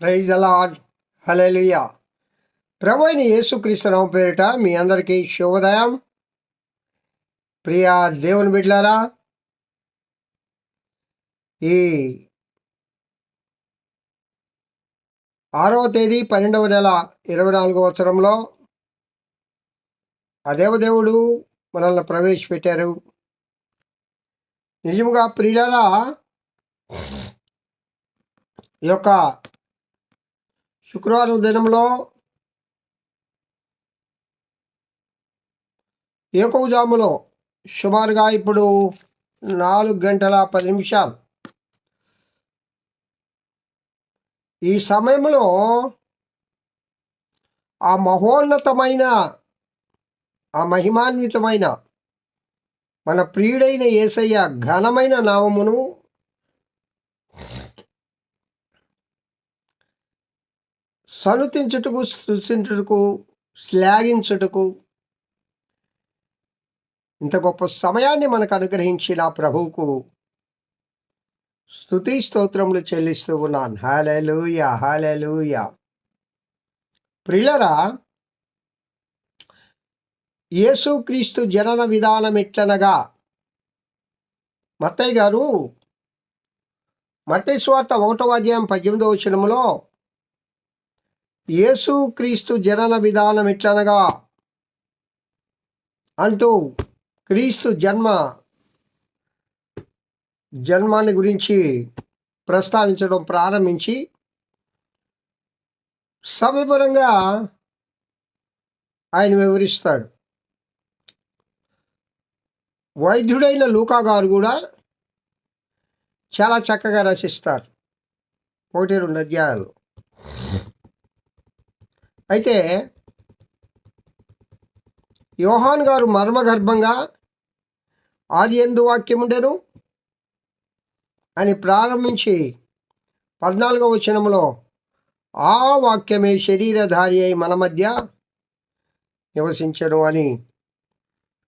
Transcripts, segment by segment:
Praise అలాడ్ hallelujah ప్రభు అయిన యేసుక్రీస్తునామ పేరిట మీ అందరికీ శుభోదయం. ప్రియా దేవుని బిడ్లారా ఈ ఆరవ తేదీ పన్నెండవ నెల ఇరవై నాలుగవ సంవత్సరంలో ఆ దేవదేవుడు మనల్ని ప్రవేశపెట్టారు. నిజముగా ప్రియుల ఈ యొక్క శుక్రవారం దినంలో ఏకవజాములో సుమారుగా ఇప్పుడు నాలుగు గంటల పది నిమిషాలు. ఈ సమయంలో ఆ మహోన్నతమైన ఆ మహిమాన్వితమైన మన ప్రియుడైన ఏసయ్య ఘనమైన నామమును సలుతించుటకు సృష్టించుటకు శ్లాఘించుటకు ఇంత గొప్ప సమయాన్ని మనకు అనుగ్రహించిన ప్రభువుకు స్థుతి స్తోత్రములు చెల్లిస్తూ ఉన్నాను హాలూయ హాలూయ ప్రిలరా యేసుక్రీస్తు జనన విధానం ఎట్లనగా మత్తయ్య గారు మత్తయ్య స్వార్థ ఒకటో అధ్యాయం పద్దెనిమిదవ వచనంలో యేసుక్రీస్తు జనన విధానం ఇట్లనగా అంటూ క్రీస్తు జన్మ జన్మాన్ని గురించి ప్రస్తావించడం ప్రారంభించి సమీపరంగా ఆయన వివరిస్తాడు. వైద్యుడైన లూకా గారు కూడా చాలా చక్కగా రచిస్తారు. ఒకటి రెండు అధ్యాయాలు. అయితే యోహాన్ గారు మర్మగర్భంగా ఆది ఎందు వాక్యముండెను అని ప్రారంభించి పద్నాలుగవ వచనంలో ఆ వాక్యమే శరీరధారి అయి మన మధ్య నివసించను అని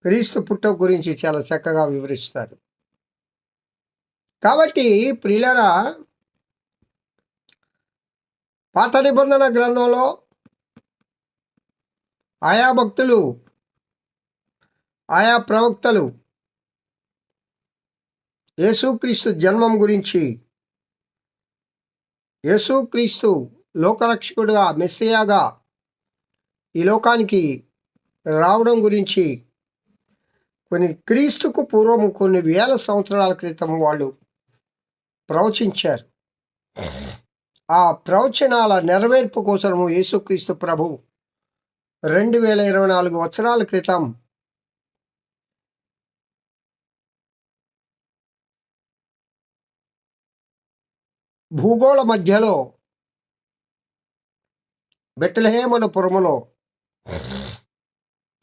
క్రీస్తు పుట్ట గురించి చాలా చక్కగా వివరిస్తారు. కాబట్టి ప్రిలరా పాత నిబంధన గ్రంథంలో ఆయా భక్తులు ఆయా ప్రవక్తలు యేసుక్రీస్తు జన్మం గురించి యేసుక్రీస్తు లోకరక్షకుడుగా మెస్సియాగా ఈ లోకానికి రావడం గురించి కొన్ని క్రీస్తుకు పూర్వము కొన్ని వేల సంవత్సరాల క్రితం వాళ్ళు ప్రవచించారు. ఆ ప్రవచనాల నెరవేర్పు కోసము యేసుక్రీస్తు ప్రభు రెండు వేల ఇరవై నాలుగు వచనాల క్రితం భూగోళ మధ్యలో బెత్తలహేమన పురములో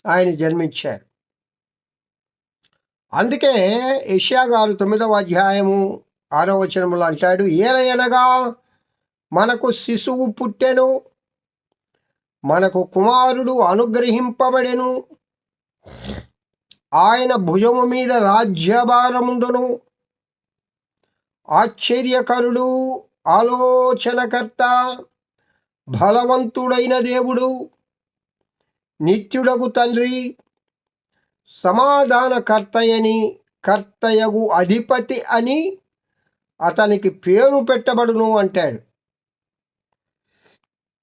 ఆయన జన్మించారు. అందుకే ఏషియా గారు తొమ్మిదవ అధ్యాయము ఆరో వచనములో అంటాడు ఏలయనగా మనకు శిశువు పుట్టెను మనకు కుమారుడు అనుగ్రహింపబడెను. ఆయన భుజము మీద రాజ్యభారముండును ఆశ్చర్యకరుడు ఆలోచనకర్త బలవంతుడైన దేవుడు నిత్యుడగు తండ్రి సమాధానకర్తయని కర్తయగు అధిపతి అని అతనికి పేరు పెట్టబడును అంటాడు.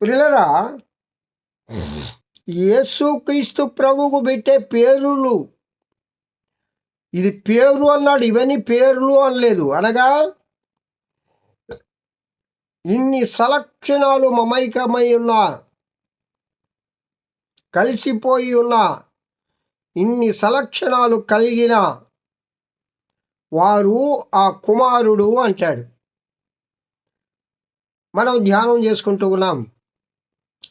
పిల్లరా యేసుక్రీస్తు ప్రభువుకు పెట్టే పేరులు. ఇది పేరు అన్నాడు ఇవన్నీ పేర్లు అనలేదు. అనగా ఇన్ని సలక్షణాలు మమైకమై ఉన్న కలిసిపోయి ఉన్న ఇన్ని సలక్షణాలు కలిగిన వారు ఆ కుమారుడు అంటాడు. మనం ధ్యానం చేసుకుంటూ ఉన్నాం.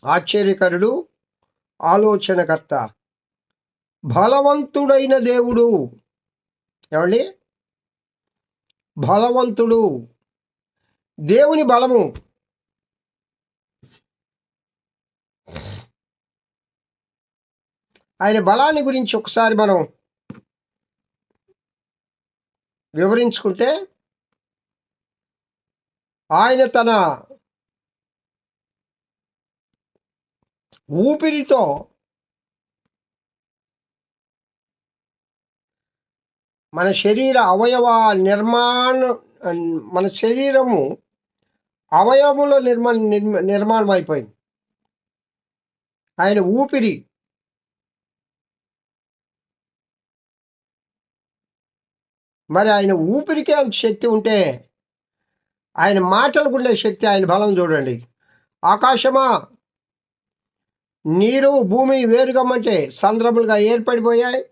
ఆశ్చర్యకరుడు ఆలోచనకర్త. బలవంతుడైన దేవుడు. ఏమండి బలవంతుడు. దేవుని బలము. ఆయన బలాన్ని గురించి ఒకసారి మనం వివరించుకుంటే ఆయన తన ఊపిరితో మన శరీర అవయవ నిర్మాణ మన శరీరము అవయవముల నిర్మా నిర్మాణం అయిపోయింది ఆయన ఊపిరి మరి ఆయన ఊపిరికే అంత శక్తి ఉంటే ఆయన మాటలకు ఉండే శక్తి ఆయన బలం చూడండి. ఆకాశమా నీరు భూమి వేరుగా మంచి సంద్రములుగా ఏర్పడిపోయాయి.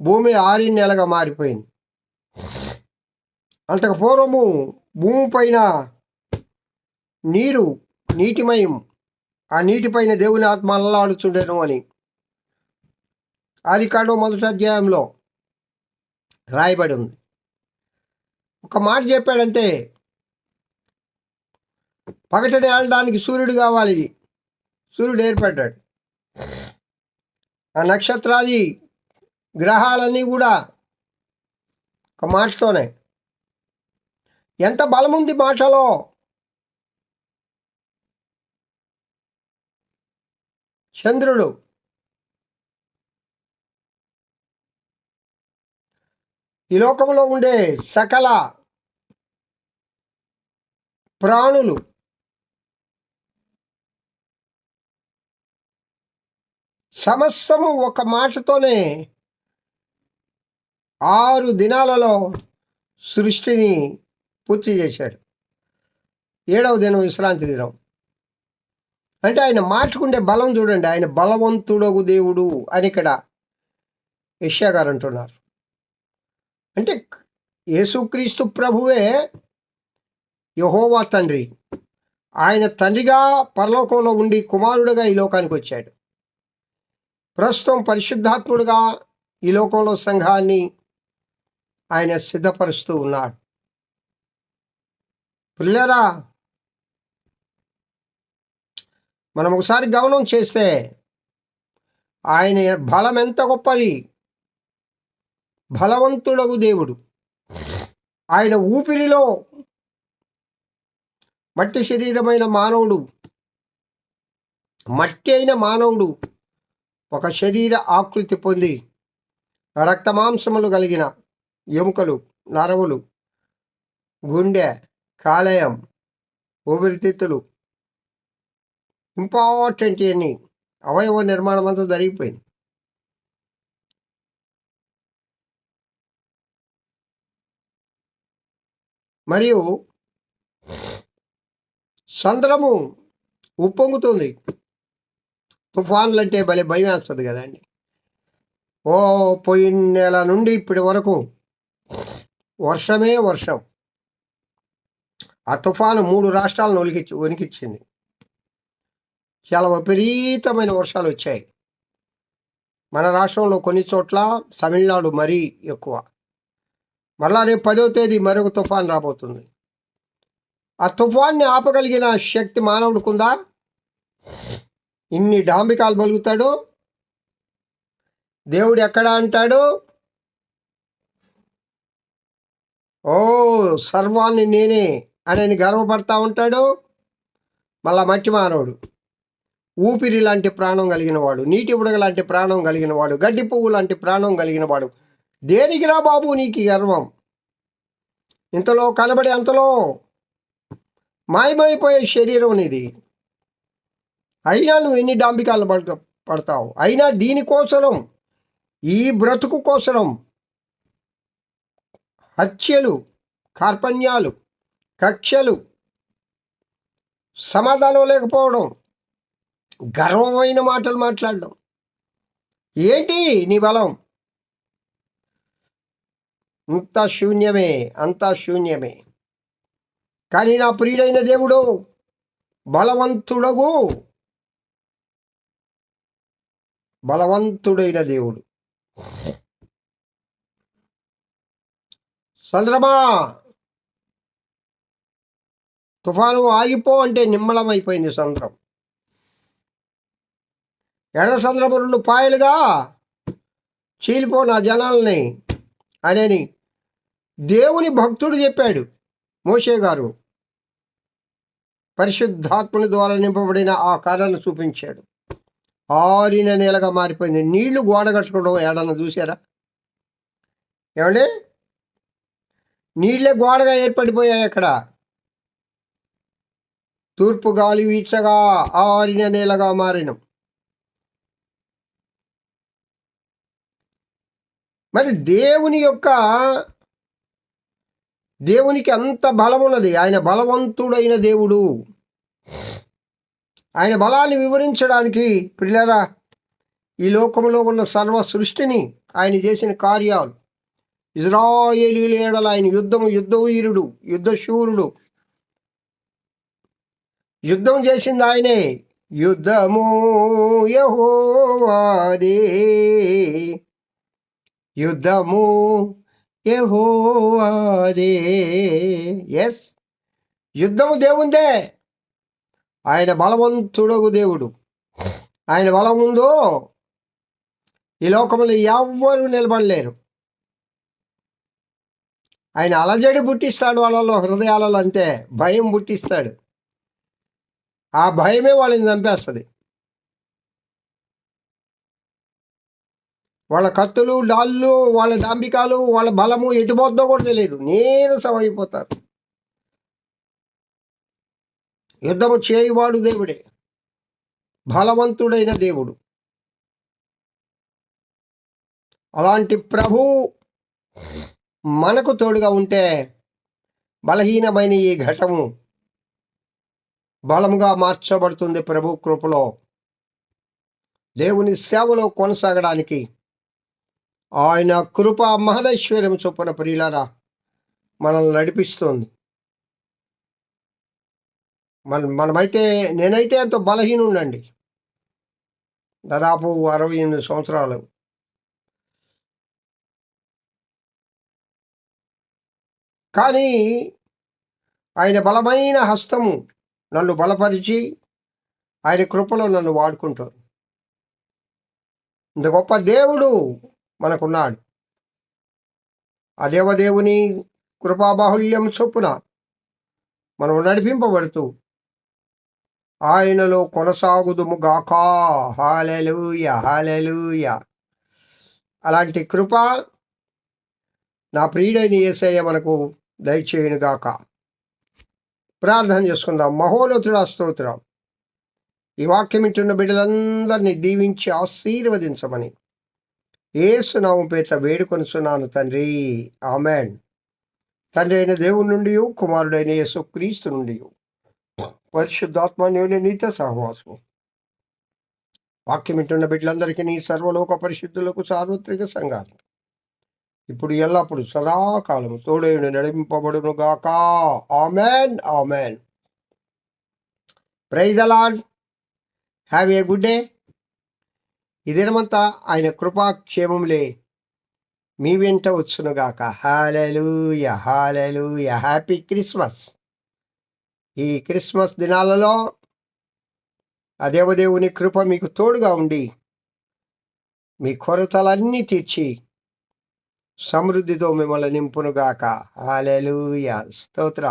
భూమి ఆరి నెలగా మారిపోయింది. అంతకు పూర్వము భూమి పైన నీరు నీటిమయం ఆ నీటిపైన దేవుని ఆత్మ అల్లాడుచుండెను అని ఆది మొదటి అధ్యాయంలో రాయబడి ఉంది. ఒక మాట చెప్పాడంటే పగటని వెళ్ళడానికి సూర్యుడు కావాలి. సూర్యుడు ఏర్పడ్డాడు. ఆ నక్షత్రాది గ్రహాలన్నీ కూడా ఒక మాటతోనే. ఎంత బలం ఉంది మాటలో? చంద్రుడు. ఈ లోకంలో ఉండే సకల ప్రాణులు సమస్తము ఒక మాటతోనే ఆరు దినాలలో సృష్టిని పూర్తి చేశాడు. ఏడవ దినం విశ్రాంతి దినం. అంటే ఆయన మాటకుండే బలం చూడండి ఆయన బలవంతుడగు దేవుడు అని ఇక్కడ యష్యా గారు అంటున్నారు. అంటే యేసుక్రీస్తు ప్రభువే యహోవా తండ్రి. ఆయన తండ్రిగా పరలోకంలో ఉండి కుమారుడుగా ఈ లోకానికి వచ్చాడు. ప్రస్తుతం పరిశుద్ధాత్ముడుగా ఈ లోకంలో సంఘాన్ని ఆయన సిద్ధపరుస్తూ ఉన్నాడు. పిల్లరా మనం ఒకసారి గమనం చేస్తే ఆయన బలం ఎంత గొప్పది. బలవంతుడగు దేవుడు. ఆయన ఊపిరిలో మట్టి శరీరమైన మానవుడు మట్టి అయిన మానవుడు ఒక శరీర ఆకృతి పొంది రక్తమాంసములు కలిగిన ఎముకలు నరములు గుండె కాలేయం ఊపిరితిత్తులు ఇంపార్టెంట్ అని అవయవ నిర్మాణం అంతా జరిగిపోయింది. మరియు సంద్రము ఉప్పొంగుతుంది. తుఫాన్లు అంటే భలే భయం వేస్తుంది కదండి. ఓ పోయిన నెల నుండి ఇప్పటి వరకు వర్షమే వర్షం. ఆ తుఫాను మూడు రాష్ట్రాలను ఒలికిచ్చి వణికిచ్చింది. చాలా విపరీతమైన వర్షాలు వచ్చాయి. మన రాష్ట్రంలో కొన్ని చోట్ల తమిళనాడు మరీ ఎక్కువ. మరలా రేపు పదో తేదీ మరొక తుఫాన్ రాబోతుంది. ఆ తుఫాన్ని ఆపగలిగిన శక్తి మానవుడికుందా ఇన్ని డాంబికాలు పలుకుతాడు? దేవుడు ఎక్కడ అంటాడు? ఓ సర్వాన్ని నేనే అని గర్వపడతా ఉంటాడు. మళ్ళా మట్టి మానవుడు. ఊపిరి లాంటి ప్రాణం కలిగిన వాడు నీటి ఉడగ లాంటి ప్రాణం కలిగిన వాడు గడ్డి పువ్వు లాంటి ప్రాణం కలిగిన వాడు దేనికిరా బాబు నీకు గర్వం? ఇంతలో కనబడి అంతలో మాయమైపోయే శరీరం ఇది అయినా నువ్వు ఎన్ని డాంబికాలు పడ పడతావు? అయినా దీనికోసరం ఈ బ్రతుకు కోసరం. హత్యలు కార్పణ్యాలు కక్షలు సమాధానం లేకపోవడం గర్వమైన మాటలు మాట్లాడడం. ఏంటి నీ బలం? అంతా శూన్యమే అంతా శూన్యమే. కానీ నా ప్రియుడైన దేవుడు బలవంతుడగు. బలవంతుడైన దేవుడు. చంద్రమా! తుఫాను ఆగిపో అంటే నిమ్మళమైపోయింది సంద్రం ఎర్ర సంద్రము రెండు పాయలుగా చీలిపో నా జనాల్ని అనేని దేవుని భక్తుడు చెప్పాడు మోషే గారు. పరిశుద్ధాత్మని ద్వారా నింపబడిన ఆ కర్రను చూపించాడు. ఆరిన నేలగా మారిపోయింది. నీళ్ళు గోడ కట్టుకోవడం ఏడన్నా చూసారా ఏమండి? నీళ్ళే గోడగా ఏర్పడిపోయాయి అక్కడ. తూర్పు గాలి వీచగా ఆరిన నేలగా మారిన. మరి దేవుని యొక్క దేవునికి అంత బలం ఉన్నది ఆయన బలవంతుడైన దేవుడు. ఆయన బలాన్ని వివరించడానికి పిల్లరా ఈ లోకంలో ఉన్న సర్వ సృష్టిని ఆయన చేసిన కార్యాలు. ఇజ్రాయేలీల ఏడల ఆయన యుద్ధము యుద్ధవీరుడు యుద్ధశూరుడు యుద్ధ శూరుడు. యుద్ధం చేసింది ఆయనే. యుద్ధము యహోవాదే యుద్ధము యహోవాదే ఎస్ యుద్ధము దేవుందే. ఆయన బలవంతుడగు దేవుడు. ఆయన బలం ఉందో ఈ లోకంలో ఎవ్వరు నిలబడలేరు. ఆయన అలజడి పుట్టిస్తాడు వాళ్ళలో హృదయాలలో అంతే. భయం పుట్టిస్తాడు. ఆ భయమే వాళ్ళని చంపేస్తుంది. వాళ్ళ కత్తులు డాళ్ళు వాళ్ళ డాంబికాలు వాళ్ళ బలము ఎటుపోద్దో కూడా తెలియదు. నీరసం అయిపోతారు. యుద్ధము చేయువాడు దేవుడే. బలవంతుడైన దేవుడు. అలాంటి ప్రభు మనకు తోడుగా ఉంటే బలహీనమైన ఈ ఘటము బలముగా మార్చబడుతుంది ప్రభు కృపలో. దేవుని సేవలో కొనసాగడానికి ఆయన కృప మహదైశ్వర్యం చొప్పున ప్రియులారా మనల్ని నడిపిస్తుంది. మన మనమైతే నేనైతే ఎంతో బలహీనుండండి దాదాపు అరవై ఎనిమిది సంవత్సరాలు. కానీ ఆయన బలమైన హస్తము నన్ను బలపరిచి ఆయన కృపలో నన్ను వాడుకుంటుంది ఇంత గొప్ప దేవుడు మనకున్నాడు. ఆ దేవదేవుని కృపాబాహుల్యం చొప్పున మనం నడిపింపబడుతూ ఆయనలో కొనసాగుదుము హాలెలుయ హాలెలుయ. హాలెలూయ అలాంటి కృప నా ప్రియుడైన ఏసయ్య మనకు దయచేయును గాక ప్రార్థన చేసుకుందాం. మహోన్నతుడా స్తోత్రం. ఈ వాక్యం ఇంటున్న బిడ్డలందరినీ దీవించి ఆశీర్వదించమని ఏసునామం పేట వేడుకొనుచున్నాను తండ్రి. ఆమెన్. తండ్రి అయిన దేవుని నుండి కుమారుడైన యేసు క్రీస్తు నుండి. పరిశుద్ధాత్మన్యుని నీత సహవాసం వాక్యం వింటున్న బిడ్డలందరికీ నీ సర్వలోక పరిశుద్ధులకు సార్వత్రిక సంఘానికి ఇప్పుడు ఎల్లప్పుడు సదాకాలం తోడేయుడు నడిపింపబడును గాక amen. Amen praise Lord have a good day ఇదేమంతా ఆయన కృపాక్షేమంలే మీ వెంట వచ్చునుగాక. హాలెలూయ హాలెలూయ హ్యాపీ క్రిస్మస్ ఈ క్రిస్మస్ దినాలలో ఆ దేవదేవుని కృప మీకు తోడుగా ఉండి మీ కొరతలన్నీ తీర్చి సమృద్ధితో మిమ్మల్ని నింపునుగాక. హాలెలూయ స్తోత్రం.